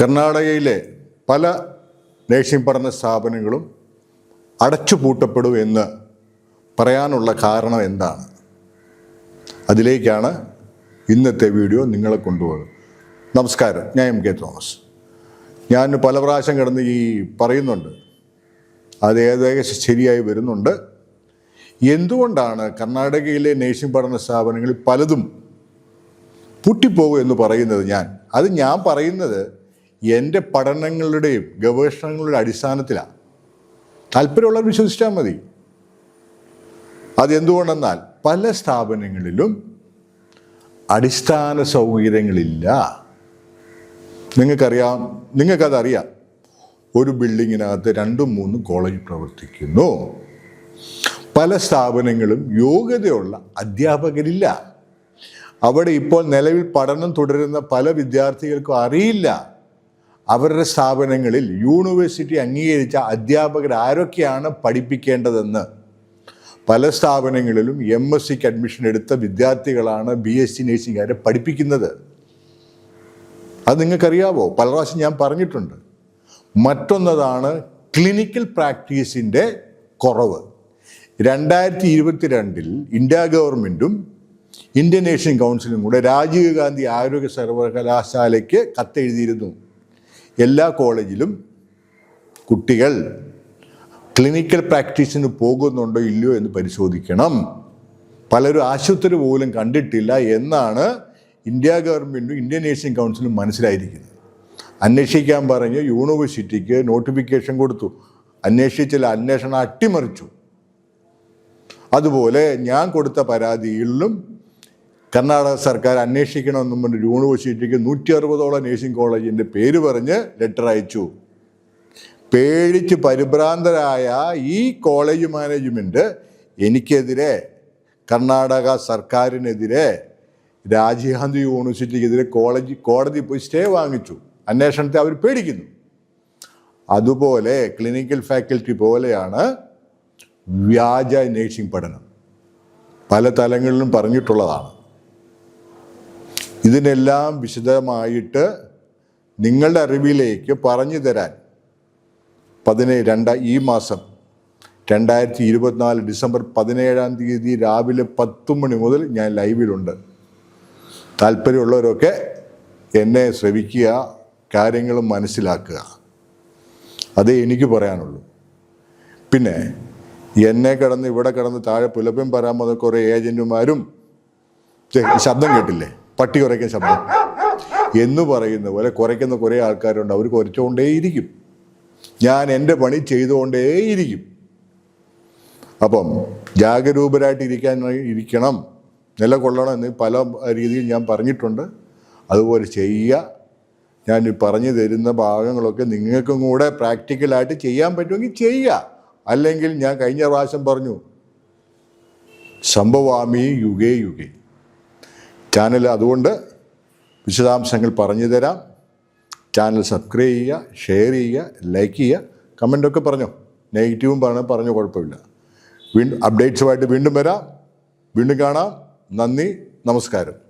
കർണാടകയിലെ പല നേഴ്സിംഗ് പഠന സ്ഥാപനങ്ങളും അടച്ചുപൂട്ടപ്പെടും എന്ന് പറയാനുള്ള കാരണം എന്താണ്? അതിലേക്കാണ് ഇന്നത്തെ വീഡിയോ നിങ്ങളെ കൊണ്ടുപോകുന്നത്. നമസ്കാരം. ഞാൻ എം കെ തോമസ്. ഞാൻ പല പ്രാവശ്യം കിടന്ന് ഈ പറയുന്നുണ്ട്. അത് ഏകദേശം ശരിയായി വരുന്നുണ്ട്. എന്തുകൊണ്ടാണ് കർണാടകയിലെ നേഴ്സിംഗ് പഠന സ്ഥാപനങ്ങളിൽ പലതും പൂട്ടിപ്പോകും എന്ന് പറയുന്നത് ഞാൻ? അത് ഞാൻ പറയുന്നത് എന്റെ പഠനങ്ങളുടെയും ഗവേഷണങ്ങളുടെ അടിസ്ഥാനത്തിലാണ് താല്പര്യമുള്ളവർ വിശ്വസിച്ചാൽ മതി. അതെന്തുകൊണ്ടെന്നാൽ പല സ്ഥാപനങ്ങളിലും അടിസ്ഥാന സൗകര്യങ്ങളില്ല. നിങ്ങൾക്കറിയാം നിങ്ങൾക്കതറിയാം. ഒരു ബിൽഡിങ്ങിനകത്ത് രണ്ടും മൂന്നും കോളേജ് പ്രവർത്തിക്കുന്നു. പല സ്ഥാപനങ്ങളും യോഗ്യതയുള്ള അധ്യാപകരില്ല. അവിടെ ഇപ്പോൾ നിലവിൽ പഠനം തുടരുന്ന പല വിദ്യാർത്ഥികൾക്കും അറിയില്ല. അവരുടെ സ്ഥാപനങ്ങളിൽ യൂണിവേഴ്സിറ്റി അംഗീകരിച്ച അധ്യാപകർ ആരൊക്കെയാണ് പഠിപ്പിക്കേണ്ടതെന്ന്. പല സ്ഥാപനങ്ങളിലും എം എസ് സിക്ക് അഡ്മിഷൻ എടുത്ത വിദ്യാർത്ഥികളാണ് ബി എസ് സി നേഴ്സിംഗുകാരെ പഠിപ്പിക്കുന്നത്. അത് നിങ്ങൾക്കറിയാവോ? പല പ്രാവശ്യം ഞാൻ പറഞ്ഞിട്ടുണ്ട്. മറ്റൊന്നതാണ് ക്ലിനിക്കൽ പ്രാക്ടീസിന്റെ കുറവ്. രണ്ടായിരത്തി ഇരുപത്തിരണ്ടിൽ ഇന്ത്യ ഗവൺമെന്റും ഇന്ത്യൻ നേഷൻ കൗൺസിലും കൂടെ രാജീവ് ഗാന്ധി ആരോഗ്യ സർവകലാശാലയ്ക്ക് കത്തെഴുതിയിരുന്നു. എല്ലാ കോളേജിലും കുട്ടികൾ ക്ലിനിക്കൽ പ്രാക്ടീസിന് പോകുന്നുണ്ടോ ഇല്ലയോ എന്ന് പരിശോധിക്കണം. പലരും ആശുപത്രി പോലും കണ്ടിട്ടില്ല എന്നാണ് ഇന്ത്യ ഗവൺമെന്റും ഇന്ത്യൻ നേഷൻ കൗൺസിലും മനസ്സിലായിരിക്കുന്നത്. അന്വേഷിക്കാൻ പറഞ്ഞ് യൂണിവേഴ്സിറ്റിക്ക് നോട്ടിഫിക്കേഷൻ കൊടുത്തു. അന്വേഷിച്ചില്ല അന്വേഷണം അട്ടിമറിച്ചു. അതുപോലെ ഞാൻ കൊടുത്ത പരാതിയിലും കർണാടക സർക്കാർ അന്വേഷിക്കണമെന്നും പറഞ്ഞ് യൂണിവേഴ്സിറ്റിക്ക് നൂറ്റി അറുപതോളം നേഴ്സിംഗ് കോളേജിന്റെ പേര് പറഞ്ഞ് ലെറ്റർ അയച്ചു. പേടിച്ച് പരിഭ്രാന്തരായ ഈ കോളേജ് മാനേജ്മെന്റ് എനിക്കെതിരെ കർണാടക സർക്കാരിനെതിരെ രാജീവ് ഗാന്ധി യൂണിവേഴ്സിറ്റിക്കെതിരെ കോളേജ് കോടതി പോയി സ്റ്റേ വാങ്ങിച്ചു. അന്വേഷണത്തെ അവർ പേടിക്കുന്നു. അതുപോലെ ക്ലിനിക്കൽ ഫാക്കൽറ്റി പോലെയാണ് വ്യാജ നേഴ്സിംഗ് പഠനം. പല തലങ്ങളിലും പറഞ്ഞിട്ടുള്ളതാണ്. ഇതിനെല്ലാം വിശദമായിട്ട് നിങ്ങളുടെ അറിവിലേക്ക് പറഞ്ഞു തരാൻ പതിനേഴ് രണ്ട ഈ മാസം രണ്ടായിരത്തി ഇരുപത്തിനാല് ഡിസംബർ പതിനേഴാം തീയതി രാവിലെ പത്ത് മണി മുതൽ ഞാൻ ലൈവിലുണ്ട്. താല്പര്യമുള്ളവരൊക്കെ എന്നെ ശ്രവിക്കുക കാര്യങ്ങൾ മനസ്സിലാക്കുക. അതേ എനിക്ക് പറയാനുള്ളൂ. പിന്നെ എന്നെ കിടന്ന് ഇവിടെ കിടന്ന് താഴെ പുലപ്പം വന്ന കുറേ ഏജന്റുമാരും ശബ്ദം കേട്ടില്ലേ? പട്ടി കുറയ്ക്കുന്ന ശബ്ദം. എന്ന് പറയുന്ന പോലെ കുറയ്ക്കുന്ന കുറേ ആൾക്കാരുണ്ട്. അവർ കുറച്ചുകൊണ്ടേയിരിക്കും. ഞാൻ എന്റെ പണി ചെയ്തുകൊണ്ടേയിരിക്കും. അപ്പം ജാഗരൂപരായിട്ട് ഇരിക്കാൻ ഇരിക്കണം. നിലകൊള്ളണം എന്ന് പല രീതിയിൽ ഞാൻ പറഞ്ഞിട്ടുണ്ട്. അതുപോലെ ചെയ്യുക. ഞാൻ പറഞ്ഞു തരുന്ന ഭാഗങ്ങളൊക്കെ നിങ്ങൾക്കും കൂടെ പ്രാക്ടിക്കലായിട്ട് ചെയ്യാൻ പറ്റുമെങ്കിൽ ചെയ്യുക. അല്ലെങ്കിൽ ഞാൻ കഴിഞ്ഞ പ്രാവശ്യം പറഞ്ഞു സംഭവാമി യുഗേ യുഗേ. ചാനൽ അതുകൊണ്ട് വിശദാംശങ്ങൾ പറഞ്ഞു തരാം. ചാനൽ സബ്സ്ക്രൈബ് ചെയ്യുക ഷെയർ ചെയ്യുക ലൈക്ക് ചെയ്യുക കമന്റൊക്കെ പറഞ്ഞോ. നെഗറ്റീവും പറഞ്ഞു പറഞ്ഞോ കുഴപ്പമില്ല. വീണ്ടും അപ്ഡേറ്റ്സുമായിട്ട് വീണ്ടും വരാം. വീണ്ടും കാണാം. നന്ദി നമസ്കാരം.